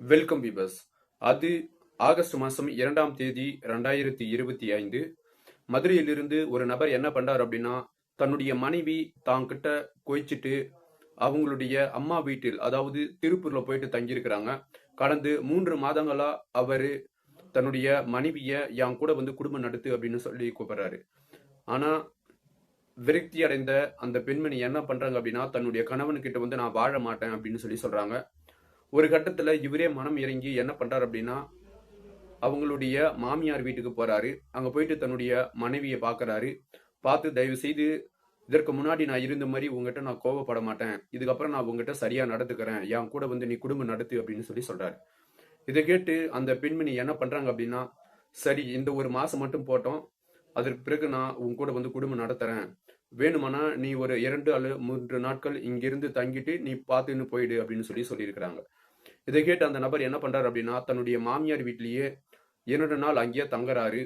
Welcome பீபர்ஸ் அது August மாதம் இரண்டாம் தேதி ரெண்டாயிரத்தி இருபத்தி ஐந்து. மதுரையிலிருந்து ஒரு நபர் என்ன பண்ணார் அப்படின்னா தன்னுடைய மனைவி தாங்கிட்ட குயிச்சிட்டு அவங்களுடைய அம்மா வீட்டில் அதாவது திருப்பூர்ல போயிட்டு தங்கியிருக்கிறாங்க. கடந்து மூன்று மாதங்களா அவரு தன்னுடைய மனைவியை என் கூட வந்து குடும்பம் நடத்து அப்படின்னு சொல்லி கூப்பிடுறாரு. ஆனா விரக்தி அடைந்த அந்த பெண்மணி என்ன பண்றாங்க அப்படின்னா தன்னுடைய கணவன் கிட்ட வந்து நான் வாழ மாட்டேன் அப்படின்னு சொல்லி சொல்றாங்க. ஒரு கட்டத்துல இவரே மனம் இறங்கி என்ன பண்றாரு அப்படின்னா அவங்களுடைய மாமியார் வீட்டுக்கு போறாரு. அங்க போயிட்டு தன்னுடைய மனைவியை பார்க்குறாரு பார்த்து தயவு செய்து இதற்கு முன்னாடி நான் இருந்த மாதிரி உங்ககிட்ட நான் கோவப்பட மாட்டேன். இதுக்கப்புறம் நான் உங்ககிட்ட சரியா நடத்துக்கிறேன் என் கூட வந்து நீ குடும்பம் நடத்து அப்படின்னு சொல்லி சொல்றாரு. இதை கேட்டு அந்த பெண்மணி என்ன பண்றாங்க அப்படின்னா சரி இந்த ஒரு மாசம் மட்டும் போட்டோம். அதற்கு பிறகு நான் உன் கூட வந்து குடும்பம் நடத்துறேன். வேணுமானா நீ ஒரு இரண்டு அல்லது மூன்று நாட்கள் இங்கிருந்து தங்கிட்டு நீ பார்த்துன்னு போயிடு அப்படின்னு சொல்லி சொல்லியிருக்கிறாங்க. இதை கேட்டு அந்த நபர் என்ன பண்ணுறாரு அப்படின்னா தன்னுடைய மாமியார் வீட்லேயே இரண்டு நாள் அங்கேயே தங்குறாரு.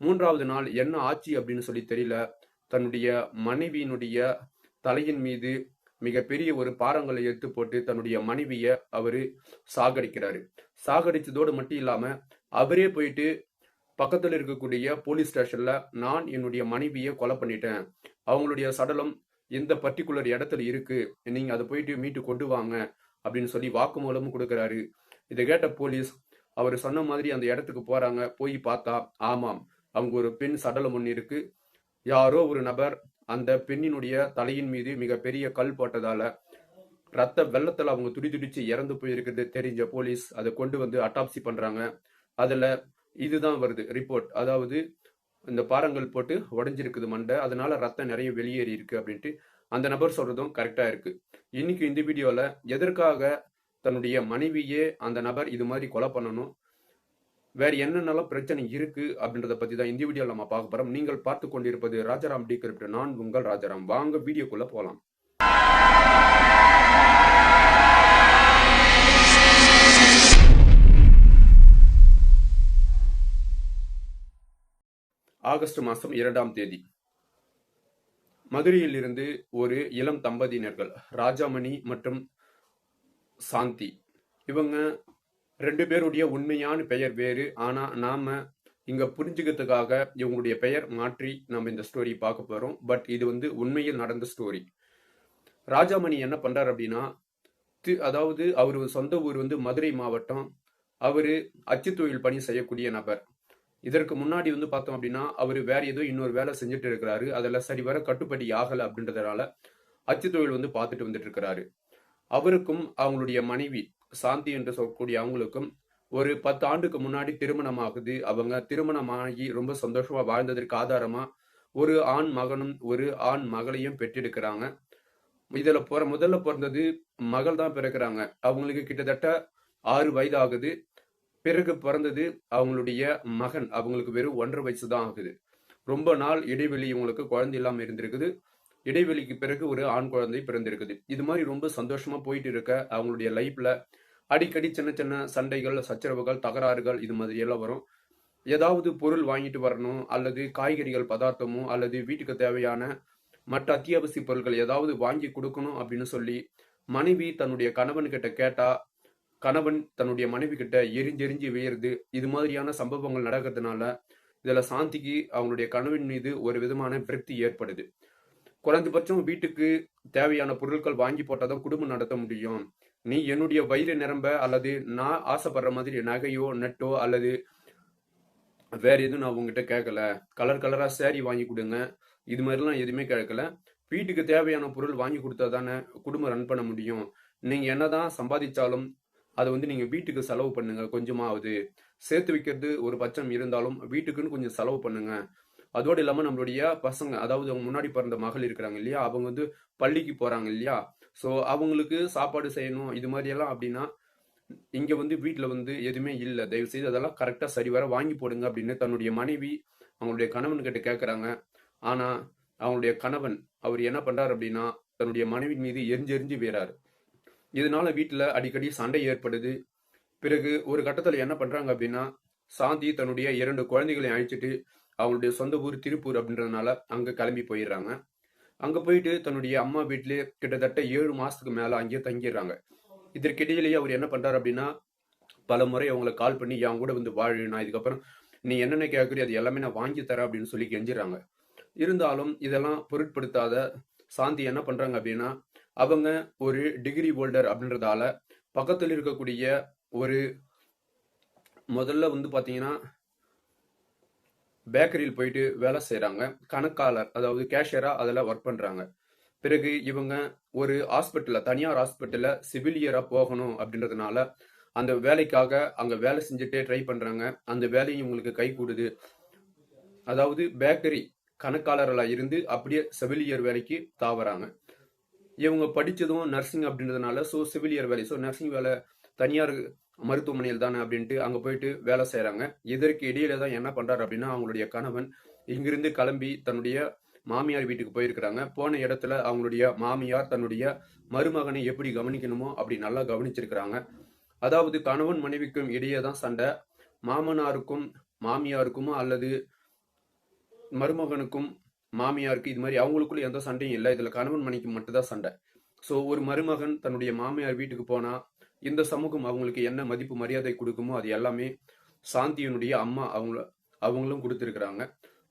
மூன்றாவது நாள் என்ன ஆச்சு அப்படின்னு சொல்லி தெரியல. தன்னுடைய மனைவியினுடைய தலையின் மீது மிகப்பெரிய ஒரு பாரங்களை எடுத்து போட்டு தன்னுடைய மனைவியை அவரு சாகடிக்கிறாரு. சாகடித்ததோடு மட்டும் இல்லாமல் அவரே போயிட்டு பக்கத்தில் இருக்கக்கூடிய போலீஸ் ஸ்டேஷன்ல நான் என்னுடைய மனைவியை கொலை பண்ணிட்டேன். அவங்களுடைய சடலம் இந்த பர்டிகுலர் இடத்துல இருக்கு. நீங்க அதை போயிட்டு மீட்டு கொண்டு வாங்க. அப்படின்னு சொல்லி வாக்குமூலமும் கொடுக்குறாரு. இதை கேட்ட போலீஸ் அவர் சொன்ன மாதிரி அந்த இடத்துக்கு போறாங்க போய் பார்த்தா ஆமாம் அங்க ஒரு பெண் சடலம் ஒன்று இருக்கு. யாரோ ஒரு நபர் அந்த பெண்ணினுடைய தலையின் மீது மிகப்பெரிய கல் போட்டதால ரத்த வெள்ளத்துல அவங்க துடி துடிச்சு இறந்து போயிருக்கிறது தெரிஞ்ச போலீஸ் அதை கொண்டு வந்து அட்டாப்சி பண்றாங்க. அதுல இதுதான் வருது ரிப்போர்ட். அதாவது இந்த பாறங்கள் போட்டு உடஞ்சிருக்குது மண்டை அதனால ரத்தம் நிறைய வெளியேறி இருக்கு அப்படின்ட்டு அந்த நபர் சொல்றதும் கரெக்டா இருக்கு. இன்னைக்கு இந்த வீடியோல எதற்காக தன்னுடைய மனைவியே அந்த நபர் இது மாதிரி கொலை பண்ணணும்? வேற என்னென்னலாம் பிரச்சனை இருக்கு அப்படின்றத பத்தி தான் இந்த வீடியோல நம்ம பார்க்க போறோம். நீங்கள் பார்த்து கொண்டிருப்பது ராஜாராம் டி கிரிப்ட். நான் உங்கள் ராஜாராம். வாங்க வீடியோக்குள்ள போலாம். ஆகஸ்ட் மாதம் இரண்டாம் தேதி. மதுரையில் இருந்து ஒரு இளம் தம்பதியினர்கள் ராஜாமணி மற்றும் சாந்தி. இவங்க ரெண்டு பேருடைய உண்மையான பெயர் வேறு. ஆனா நாம இங்க புரிஞ்சுக்கிறதுக்காக இவங்களுடைய பெயர் மாற்றி நம்ம இந்த ஸ்டோரி பார்க்க போறோம். பட் இது வந்து உண்மையில் நடந்த ஸ்டோரி ராஜாமணி என்ன பண்றாரு அப்படின்னா தி- அதாவது அவர் சொந்த ஊர் வந்து மதுரை மாவட்டம். அவரு அச்சு தொழில் பணி செய்யக்கூடிய நபர். இதற்கு முன்னாடி வந்து பார்த்தோம் அப்படின்னா அவர் வேற ஏதோ இன்னொரு வேலை செஞ்சுட்டு இருக்கிறாரு. அதெல்லாம் சரி வர கட்டுப்படி ஆகலை அப்படின்றதுனால அச்சு தொழில் வந்து பார்த்துட்டு வந்துட்டு இருக்கிறாரு. அவருக்கும் அவங்களுடைய மனைவி சாந்தி என்று சொல்லக்கூடிய அவங்களுக்கும் ஒரு பத்து ஆண்டுக்கு முன்னாடி திருமணம் ஆகுது அவங்க திருமணமாகி ரொம்ப சந்தோஷமா வாழ்ந்ததற்கு ஆதாரமா ஒரு ஆண் மகனும் ஒரு ஆண் மகளையும் பெற்றெடுக்கிறாங்க இதுல பிற முதல்ல பிறந்தது மகள் தான் பிறக்கிறாங்க. அவங்களுக்கு கிட்டத்தட்ட ஆறு வயது ஆகுது பிறகு பிறந்தது அவங்களுடைய மகன். அவங்களுக்கு வெறும் ஒன்றரை வயசு தான் ஆகுது. ரொம்ப நாள் இடைவெளி இவங்களுக்கு குழந்தை இல்லாம இருந்திருக்குது. இடைவெளிக்கு பிறகு ஒரு ஆண் குழந்தை பிறந்திருக்குது. இது மாதிரி ரொம்ப சந்தோஷமா போயிட்டு இருக்க அவங்களுடைய லைஃப்ல அடிக்கடி சின்ன சின்ன சண்டைகள் சச்சரவுகள் தகராறுகள் இது மாதிரி எல்லாம் வரும். ஏதாவது பொருள் வாங்கிட்டு வரணும் அல்லது காய்கறிகள் பதார்த்தமோ அல்லது வீட்டுக்கு தேவையான மற்ற அத்தியாவசிய பொருட்கள் ஏதாவது வாங்கி கொடுக்கணும் அப்படின்னு சொல்லி மனைவி தன்னுடைய கணவன் கிட்ட கேட்டா கணவன் தன்னுடைய மனைவி கிட்ட எரிஞ்செரிஞ்சு வியருது இது மாதிரியான சம்பவங்கள் நடக்கிறதுனால இதுல சாந்திக்கு அவங்களுடைய கணவன் மீது ஒரு விதமான விரக்தி ஏற்படுது. குறைந்தபட்சம் வீட்டுக்கு தேவையான பொருட்கள் வாங்கி போட்டால் தான் குடும்பம் நடத்த முடியும். நீ என்னுடைய வயிறு நிரம்ப அல்லது நான் ஆசைப்படுற மாதிரி நகையோ நெட்டோ அல்லது வேற எதுவும் நான் உங்ககிட்ட கேட்கல. கலர் கலரா சேரீ வாங்கி கொடுங்க. இது மாதிரிலாம் எதுவுமே கேட்கல. வீட்டுக்கு தேவையான பொருள் வாங்கி கொடுத்தா தானே குடும்பம் ரன் பண்ண முடியும். நீங்க என்னதான் சம்பாதிச்சாலும் அதை வந்து நீங்கள் வீட்டுக்கு செலவு பண்ணுங்க. கொஞ்சமாவது. சேர்த்து வைக்கிறது ஒரு பட்சம் இருந்தாலும் வீட்டுக்குன்னு கொஞ்சம் செலவு பண்ணுங்க. அதோடு இல்லாமல் நம்மளுடைய பசங்க அதாவது அவங்க முன்னாடி பிறந்த மகள் இருக்கிறாங்க இல்லையா? அவங்க வந்து பள்ளிக்கு போகிறாங்க இல்லையா? ஸோ அவங்களுக்கு சாப்பாடு செய்யணும் இது மாதிரியெல்லாம் அப்படின்னா இங்கே வந்து வீட்டில் வந்து எதுவுமே இல்லை. தயவு செய்து அதெல்லாம் கரெக்டா சரிவர வாங்கி போடுங்க அப்படின்னு தன்னுடைய மனைவி அவங்களுடைய கணவன் கிட்ட கேட்குறாங்க ஆனால் அவங்களுடைய கணவன் அவர் என்ன பண்ணுறாரு அப்படின்னா தன்னுடைய மனைவி மீது எரிஞ்செறிஞ்சு போயிறாரு இதனால வீட்டுல அடிக்கடி சண்டை ஏற்படுது. பிறகு ஒரு கட்டத்துல என்ன பண்றாங்க அப்படின்னா சாந்தி தன்னுடைய இரண்டு குழந்தைகளை அழைச்சிட்டு அவங்களுடைய சொந்த ஊர் திருப்பூர் அப்படின்றதுனால அங்க கிளம்பி போயிடுறாங்க. அங்க போயிட்டு தன்னுடைய அம்மா வீட்டிலே கிட்டத்தட்ட ஏழு மாசத்துக்கு மேல அங்கேயே தங்கிடுறாங்க. இதற்கிடையிலேயே அவர் என்ன பண்றாரு அப்படின்னா பல முறை அவங்களை கால் பண்ணி என் கூட வந்து வாழு நான் இதுக்கப்புறம் நீ என்னென்ன கேட்குறியோ அது எல்லாமே நான் வாங்கி தரேன் அப்படின்னு சொல்லி கெஞ்சிடறாங்க. இருந்தாலும் இதெல்லாம் பொருட்படுத்தாத சாந்தி என்ன பண்றாங்க அப்படின்னா அவங்க ஒரு டிகிரி ஹோல்டர் அப்படின்றதால பக்கத்தில் இருக்கக்கூடிய ஒரு முதல்ல வந்து பார்த்தீங்கன்னா பேக்கரியில் போயிட்டு வேலை செய்கிறாங்க கணக்காளர் அதாவது கேஷியராக அதில் ஒர்க் பண்ணுறாங்க பிறகு இவங்க ஒரு ஹாஸ்பிட்டலில் தனியார் ஹாஸ்பிட்டலில் சிவிலியராக போகணும் அப்படின்றதுனால அந்த வேலைக்காக அங்கே வேலை செஞ்சுட்டே ட்ரை பண்ணுறாங்க அந்த வேலையும் இவங்களுக்கு கை கூடுது அதாவது பேக்கரி கணக்காளர்களாக இருந்து அப்படியே செவிலியர் வேலைக்கு தாவறாங்க. இவங்க படித்ததும் நர்சிங் அப்படின்றதுனால ஸோ சிவிலியர் வேலை. ஸோ நர்சிங் வேலை தனியார் மருத்துவமனையில் தானே அப்படின்ட்டு அங்கே போயிட்டு வேலை செய்கிறாங்க இதற்கு இடையில தான் என்ன பண்ணுறாரு அப்படின்னா அவங்களுடைய கணவன் இங்கிருந்து கிளம்பி தன்னுடைய மாமியார் வீட்டுக்கு போயிருக்கிறாங்க. போன இடத்துல அவங்களுடைய மாமியார் தன்னுடைய மருமகனை எப்படி கவனிக்கணுமோ அப்படி நல்லா கவனிச்சிருக்கிறாங்க. அதாவது கணவன் மனைவிக்கும் இடையே தான் சண்டை. மாமனாருக்கும் மாமியாருக்குமோ அல்லது மருமகனுக்கும் மாமியாருக்கு இது மாதிரி அவங்களுக்குள்ள எந்த சண்டையும் இல்லை. இதில் கணவன் மனைக்கு மட்டும்தான் சண்டை. ஸோ ஒரு மருமகன் தன்னுடைய மாமியார் வீட்டுக்கு போனால் இந்த சமூகம் அவங்களுக்கு என்ன மதிப்பு மரியாதை கொடுக்குமோ அது எல்லாமே சாந்தியனுடைய அம்மா அவங்கள அவங்களும் கொடுத்துருக்குறாங்க.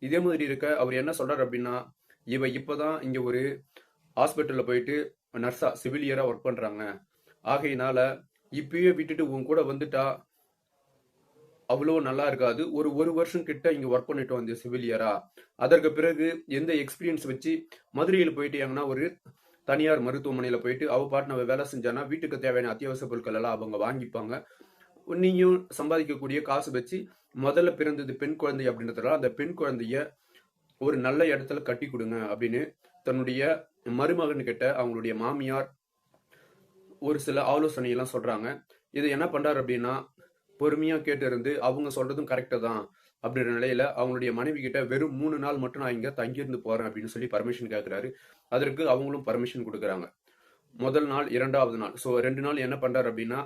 இதே மாதிரி இருக்க அவர் என்ன சொல்கிறார் அப்படின்னா இவ இப்போதான் இங்கே ஒரு ஹாஸ்பிட்டலில் போயிட்டு நர்ஸாக சிவிலியராக ஒர்க் பண்ணுறாங்க ஆகையினால இப்பயே விட்டுட்டு உன் கூட வந்துட்டா அவ்வளோ நல்லா இருக்காது. ஒரு ஒரு வருஷம் கிட்ட இங்கே ஒர்க் பண்ணிட்டு வந்த சிவிலியரா அதற்கு பிறகு எந்த எக்ஸ்பீரியன்ஸ் வச்சு மதுரையில் போயிட்டு ஒரு தனியார் மருத்துவமனையில் போயிட்டு அவ பாட்டு நம்ம வேலை செஞ்சானா வீட்டுக்கு தேவையான அத்தியாவசிய பொருட்கள் எல்லாம் அவங்க வாங்கிப்பாங்க. நீயும் சம்பாதிக்கக்கூடிய காசு வச்சு முதல்ல பிறந்தது பெண் குழந்தை அப்படின்றதுனால அந்த பெண் குழந்தைய ஒரு நல்ல இடத்துல கட்டி கொடுங்க அப்படின்னு தன்னுடைய மருமகன் கிட்ட அவங்களுடைய மாமியார் ஒரு சில ஆலோசனை எல்லாம் சொல்றாங்க. இது என்ன பண்றாரு அப்படின்னா பொறுமையாக கேட்டிருந்து அவங்க சொல்றதும் கரெக்டாக தான் அப்படின்ற நிலையில அவங்களுடைய மனைவி கிட்ட வெறும் மூணு நாள் மட்டும் நான் இங்கே தங்கியிருந்து போறேன் அப்படின்னு சொல்லி பர்மிஷன் கேட்குறாரு அதற்கு அவங்களும் பர்மிஷன் கொடுக்குறாங்க. முதல் நாள் இரண்டாவது நாள். ஸோ ரெண்டு நாள் என்ன பண்றாரு அப்படின்னா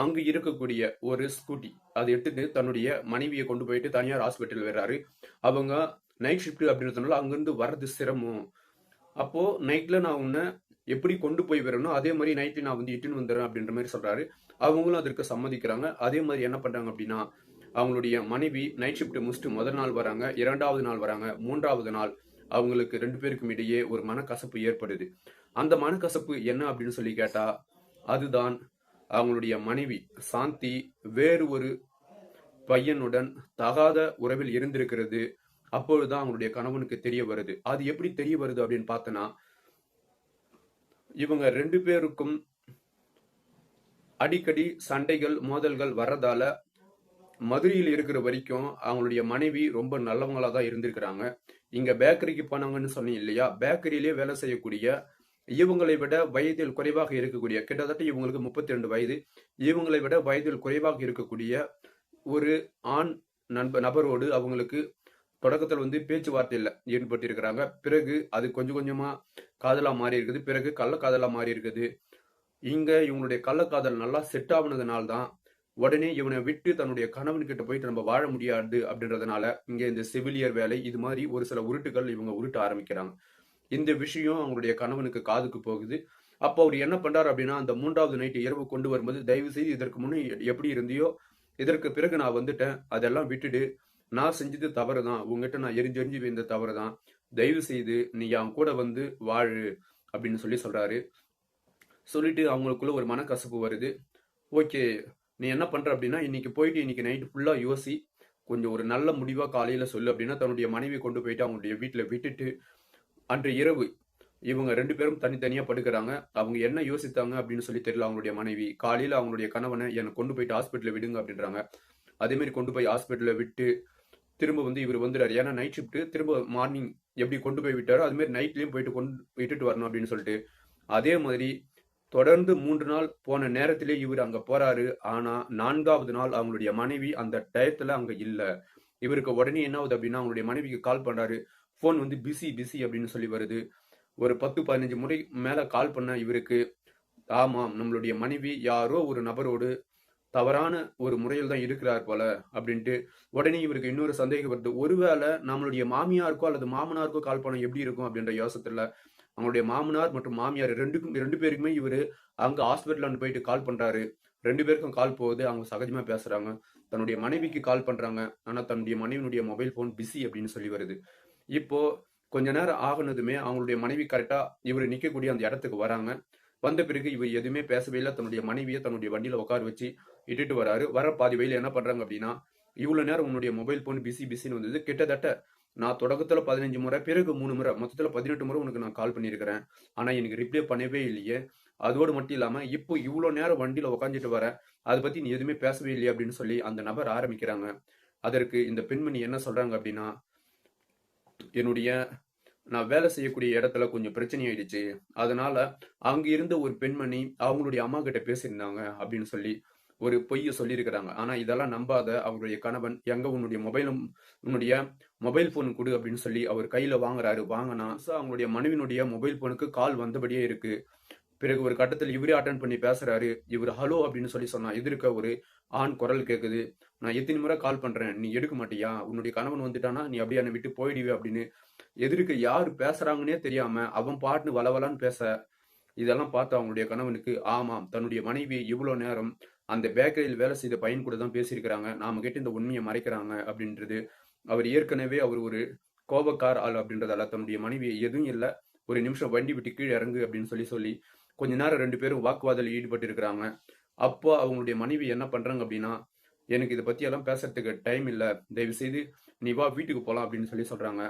அங்கு இருக்கக்கூடிய ஒரு ஸ்கூட்டி அதை எடுத்துட்டு தன்னுடைய மனைவியை கொண்டு போயிட்டு தனியார் ஹாஸ்பிட்டல் வர்றாரு. அவங்க நைட் ஷிஃப்ட் அப்படின்றதுனால அங்கிருந்து வர்றது சிரமம். அப்போ நைட்ல நான் உன்னை எப்படி கொண்டு போய் வரணும் அதே மாதிரி நைட்டு நான் வந்து இட்டுன்னு வந்துடுறேன் அப்படின்ற மாதிரி சொல்கிறாரு அவங்களும் அதற்கு சம்மதிக்கிறாங்க. அதே மாதிரி என்ன பண்ணுறாங்க அப்படின்னா அவங்களுடைய மனைவி நைட் ஷிஃப்ட் முடிச்சுட்டு முதல் நாள் வராங்க. இரண்டாவது நாள் வராங்க. மூன்றாவது நாள் அவங்களுக்கு ரெண்டு பேருக்கும் இடையே ஒரு மனக்கசப்பு ஏற்படுது. அந்த மனக்கசப்பு என்ன அப்படின்னு சொல்லி கேட்டால் அதுதான் அவங்களுடைய மனைவி சாந்தி வேறு ஒரு பையனுடன் தகாத உறவில் இருந்திருக்கிறது. அப்பொழுதுதான் அவங்களுடைய கணவனுக்கு தெரிய வருது. அது எப்படி தெரிய வருது அப்படின்னு பார்த்தோன்னா இவங்க ரெண்டு பேருக்கும் அடிக்கடி சண்டைகள் மோதல்கள் வர்றதால மதுரையில் இருக்கிற வரைக்கும் அவங்களுடைய மனைவி ரொம்ப நல்லவங்களாக தான் இருந்திருக்கிறாங்க. இங்க பேக்கரிக்கு போனாங்கன்னு சொன்னீங்க இல்லையா? பேக்கரியிலே வேலை செய்யக்கூடிய இவங்களை விட வயதில் குறைவாக இருக்கக்கூடிய கிட்டத்தட்ட இவங்களுக்கு முப்பத்தி ரெண்டு வயது இவங்களை விட வயதில் குறைவாக இருக்கக்கூடிய ஒரு ஆண் நண்ப நபரோடு அவங்களுக்கு தொடக்கத்தில் வந்து பேச்சுவார்த்தையில் ஈடுபட்டிருக்கிறாங்க. பிறகு அது கொஞ்சம் கொஞ்சமாக காதலா மாறி இருக்குது. பிறகு கள்ளக்காதலா மாறி இருக்குது. இங்க இவங்களுடைய கள்ளக்காதல் நல்லா செட் ஆகுனதுனால தான் உடனே இவனை விட்டு தன்னுடைய கணவன் கிட்ட போயிட்டு நம்ம வாழ முடியாது அப்படின்றதுனால இங்க இந்த சிவிலியர் வேலை இது மாதிரி ஒரு சில உருட்டுகள் இவங்க உருட்ட ஆரம்பிக்கிறாங்க. இந்த விஷயம் அவங்களுடைய கணவனுக்கு காதுக்கு போகுது. அப்போ அவர் என்ன பண்றாரு அப்படின்னா அந்த மூன்றாவது நைட்டு இரவு கொண்டு வரும்போது தயவு செய்து இதற்கு முன்னே எப்படி இருந்தியோ இதற்கு பிறகு நான் வந்துட்டேன். அதெல்லாம் விட்டுடு. நான் செஞ்சது தவறு தான் உங்ககிட்ட நான் எரிஞ்செறிஞ்சு வந்த தவறு தான் தயவு செய்து நீ அவன் கூட வந்து வாழு அப்படின்னு சொல்லி சொல்றாரு. சொல்லிட்டு அவங்களுக்குள்ள ஒரு மனக்கசப்பு வருது. ஓகே நீ என்ன பண்ற அப்படின்னா இன்னைக்கு போயிட்டு இன்னைக்கு நைட்டு ஃபுல்லா யோசி. கொஞ்சம் ஒரு நல்ல முடிவா காலையில சொல்லு அப்படின்னா தன்னுடைய மனைவி கொண்டு போயிட்டு அவங்களுடைய வீட்டுல விட்டுட்டு அன்று இரவு இவங்க ரெண்டு பேரும் தனித்தனியா படுக்கிறாங்க. அவங்க என்ன யோசித்தாங்க அப்படின்னு சொல்லி தெரியல அவங்களுடைய மனைவி. காலையில அவங்களுடைய கணவனை என்னை கொண்டு போயிட்டு ஹாஸ்பிட்டலில் விடுங்க அப்படின்றாங்க. அதே மாதிரி கொண்டு போய் ஹாஸ்பிட்டலில் விட்டு திரும்ப வந்து இவர் வந்துடுறாரு ஏன்னா நைட் ஷிஃப்ட் திரும்ப மார்னிங் எப்படி கொண்டு போய் விட்டாரோ அது மாதிரி நைட்லயும் போயிட்டு கொண்டு விட்டுட்டு வரணும் அப்படின்னு சொல்லிட்டு. அதே மாதிரி தொடர்ந்து மூன்று நாள் போன நேரத்திலே இவர் அங்க போறாரு. ஆனா நான்காவது நாள் அவங்களுடைய மனைவி அந்த டயத்துல அங்க இல்ல. இவருக்கு உடனே என்ன ஆகுது அப்படின்னா அவங்களுடைய மனைவிக்கு கால் பண்றாரு. ஃபோன் வந்து பிஸி பிஸி அப்படின்னு சொல்லி வருது. ஒரு பத்து பதினஞ்சு முறை மேல கால் பண்ண இவருக்கு. ஆமாம் நம்மளுடைய மனைவி யாரோ ஒரு நபரோடு தவறான ஒரு முறையில் தான் இருக்கிறார் போல அப்படின்ட்டு உடனே இவருக்கு இன்னொரு சந்தேகம் வருது ஒருவேளை நம்மளுடைய மாமியாருக்கோ அல்லது மாமனாருக்கோ கால் பண்ண எப்படி இருக்கும் அப்படின்ற யோசத்துல அவங்களுடைய மாமனார் மற்றும் மாமியார் ரெண்டுக்கும் ரெண்டு பேருக்குமே இவர் அங்க ஹாஸ்பிட்டல் போயிட்டு கால் பண்றாரு. ரெண்டு பேருக்கும் கால் போகுது அவங்க சகஜமா பேசுறாங்க. தன்னுடைய மனைவிக்கு கால் பண்றாங்க. ஆனா தன்னுடைய மனைவினுடைய மொபைல் போன் பிஸி அப்படின்னு சொல்லி வருது. இப்போ கொஞ்ச நேரம் ஆகுனதுமே அவங்களுடைய மனைவி கரெக்டா இவர் நிக்கக்கூடிய அந்த இடத்துக்கு வராங்க. வந்த பிறகு இவர் எதுவுமே பேசவே இல்லை. தன்னுடைய மனைவியை தன்னுடைய வண்டியில உட்கார வச்சு இட்டுட்டு வராரு. வர பாதி வழியில என்ன பண்றாங்க அப்படின்னா இவ்வளவு நேரம் உன்னுடைய மொபைல் போன் பிஸி பிஸின்னு வந்தது. கிட்டத்தட்ட நான் தொடக்கத்துல பதினஞ்சு முறை பிறகு மூணு முறை மொத்தத்துல பதினெட்டு முறை உனக்கு நான் கால் பண்ணியிருக்கிறேன். ஆனா எனக்கு ரிப்ளை பண்ணவே இல்லையே. அதோடு மட்டும் இல்லாம இப்போ இவ்வளவு நேரம் வண்டியில உக்காந்துட்டு வர அதை பத்தி நீ எதுவுமே பேசவே இல்லையே அப்படின்னு சொல்லி அந்த நபர் ஆரம்பிக்கிறாங்க. அதற்கு இந்த பெண்மணி என்ன சொல்றாங்க அப்படின்னா என்னுடைய நான் வேலை செய்யக்கூடிய இடத்துல கொஞ்சம் பிரச்சனை ஆயிடுச்சு. அதனால அங்க இருந்த ஒரு பெண்மணி அவங்களுடைய அம்மா கிட்ட பேசியிருந்தாங்க அப்படின்னு சொல்லி ஒரு பொய்யை சொல்லியிருக்கிறாங்க. ஆனா இதெல்லாம் நம்பாத அவருடைய கணவன் எங்க உன்னுடைய மொபைலும் உன்னுடைய மொபைல் போன் கொடு அப்படின்னு சொல்லி அவர் கையில வாங்குறாரு. வாங்கினா அவங்களுடைய மனைவினுடைய மொபைல் போனுக்கு கால் வந்தபடியே இருக்கு. பிறகு ஒரு கட்டத்தில் இவரே அட்டன் பண்ணி பேசுறாரு. இவர் ஹலோ அப்படின்னு சொல்லி சொன்னா எதிர்க்க ஒரு ஆண் குரல் கேக்குது. நான் எத்தனை முறை கால் பண்றேன்? நீ எடுக்க மாட்டியா? உன்னுடைய கணவன் வந்துட்டானா? நீ அப்படியே என்னை விட்டு போயிடுவே அப்படின்னு எதிர்க்க யாரு பேசுறாங்கன்னே தெரியாம அவன் பாட்டுன்னு வளவலான்னு பேச இதெல்லாம் பார்த்து அவங்களுடைய கணவனுக்கு ஆமாம் தன்னுடைய மனைவி இவ்வளவு நேரம் அந்த பேக்கரியில் வேலை செய்த பையன் கூட தான் பேசியிருக்கிறாங்க. நாம கிட்ட இந்த உண்மையை மறைக்கிறாங்க அப்படின்றது. அவர் ஏற்கனவே அவர் ஒரு கோபக்கார் ஆள் அப்படின்றதால தன்னுடைய மனைவி எதுவும் இல்லை. ஒரு நிமிஷம் வண்டி விட்டு கீழே இறங்கு அப்படின்னு சொல்லி சொல்லி கொஞ்ச நேரம் ரெண்டு பேரும் வாக்குவாதத்தில் ஈடுபட்டு இருக்கிறாங்க அப்போ அவங்களுடைய மனைவி என்ன பண்றாங்க அப்படின்னா எனக்கு இதை பத்தி எல்லாம் பேசுறதுக்கு டைம் இல்லை. தயவு செய்து நீ வா வீட்டுக்கு போகலாம் அப்படின்னு சொல்லி சொல்றாங்க.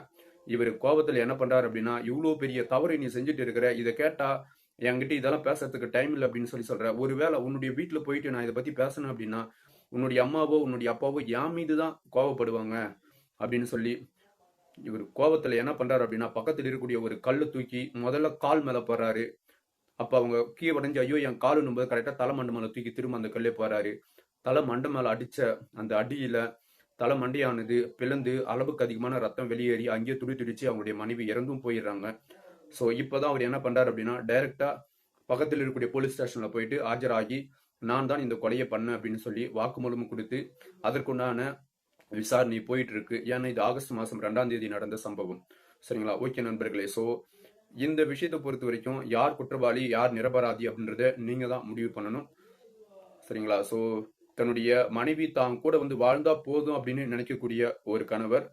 இவர் கோபத்தில் என்ன பண்றாரு அப்படின்னா இவ்வளோ பெரிய தவறு நீ செஞ்சுட்டு இருக்கிற இதை கேட்டா என்கிட்ட இதெல்லாம் பேசுறதுக்கு டைம் இல்லை அப்படின்னு சொல்லி சொல்கிறேன் ஒருவேளை உன்னுடைய வீட்டில் போயிட்டு நான் இதை பற்றி பேசணும் அப்படின்னா உன்னுடைய அம்மாவோ உன்னுடைய அப்பாவோ என் மீது தான் கோவப்படுவாங்க அப்படின்னு சொல்லி இவர் கோவத்தில் என்ன பண்ணுறாரு அப்படின்னா பக்கத்தில் இருக்கக்கூடிய ஒரு கல்லு தூக்கி முதல்ல கால் மேலே போடுறாரு. அப்போ அவங்க கீழே உடஞ்சி ஐயோ என் காலுன்னும் போது கரெக்டாக தலை மண்டை மேலே தூக்கி திரும்ப அந்த கல்லே போகிறாரு தலை மண்டை மேலே அடித்த அந்த அடியில் தலை மண்டையானது பிளந்து அளவுக்கு அதிகமான ரத்தம் வெளியேறி அங்கேயே துடி துடிச்சு அவங்களுடைய மனைவி இறந்தும் போயிடுறாங்க. ஸோ இப்போ தான் அவர் என்ன பண்ணுறாரு அப்படின்னா டைரெக்டாக பக்கத்தில் இருக்கக்கூடிய போலீஸ் ஸ்டேஷனில் போயிட்டு ஆஜராகி நான் தான் இந்த கொலையை பண்ணேன் அப்படின்னு சொல்லி வாக்குமூலம் கொடுத்து அதற்குண்டான விசாரணை போயிட்டு இருக்கு ஏன்னா இது ஆகஸ்ட் மாதம் ரெண்டாம் தேதி நடந்த சம்பவம். சரிங்களா? ஓகே நண்பர்களே ஸோ இந்த விஷயத்தை பொறுத்த வரைக்கும் யார் குற்றவாளி யார் நிரபராதி அப்படின்றத நீங்கள் தான் முடிவு பண்ணணும். சரிங்களா? ஸோ தன்னுடைய மனைவி தான் கூட வந்து வாழ்ந்தா போதும் அப்படின்னு நினைக்கக்கூடிய ஒரு கணவர்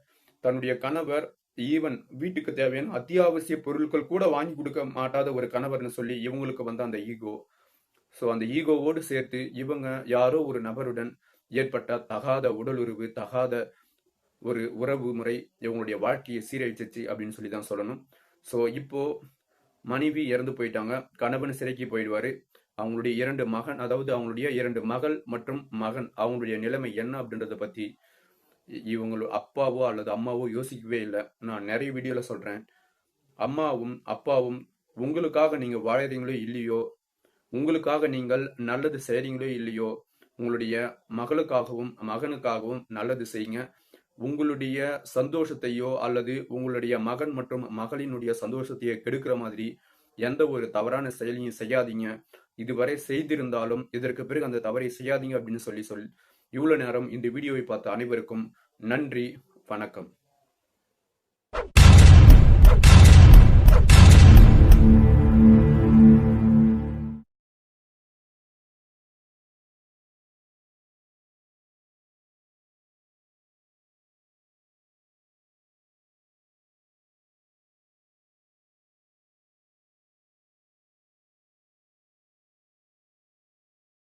தன்னுடைய கணவர் ஈவன் வீட்டுக்கு தேவையான அத்தியாவசிய பொருட்கள் கூட வாங்கி கொடுக்க மாட்டாத ஒரு கணவர்னு சொல்லி இவங்களுக்கு வந்து அந்த ஈகோ. ஸோ அந்த ஈகோவோடு சேர்த்து இவங்க யாரோ ஒரு நபருடன் ஏற்பட்ட தகாத உடல் உறவு தகாத ஒரு உறவு முறை இவங்களுடைய வாழ்க்கையை சீரழிச்சிச்சு அப்படின்னு சொல்லி தான் சொல்லணும். ஸோ இப்போ மனைவி இறந்து போயிட்டாங்க. கணவன் சிறைக்கு போயிடுவாரு. அவங்களுடைய இரண்டு மகன் அதாவது அவங்களுடைய இரண்டு மகள் மற்றும் மகன் அவங்களுடைய நிலைமை என்ன அப்படின்றத பத்தி இவங்களோ அப்பாவோ அல்லது அம்மாவோ யோசிக்கவே இல்லை. நான் நிறைய வீடியோல சொல்றேன். அம்மாவும் அப்பாவும் உங்களுக்காக நீங்க வாழறீங்களோ இல்லையோ உங்களுக்காக நீங்கள் நல்லது செய்றீங்களோ இல்லையோ உங்களுடைய மகளுக்காகவும் மகனுக்காகவும் நல்லது செய்யுங்க. உங்களுடைய சந்தோஷத்தையோ அல்லது உங்களுடைய மகன் மற்றும் மகளினுடைய சந்தோஷத்தையோ கெடுக்கிற மாதிரி எந்த ஒரு தவறான செயலையும் செய்யாதீங்க. இதுவரை செய்திருந்தாலும் இதற்கு பிறகு அந்த தவறை செய்யாதீங்க அப்படின்னு சொல்லி சொல் இவ்வளவு நேரம் இந்த வீடியோவை பார்த்த அனைவருக்கும் நன்றி வணக்கம்.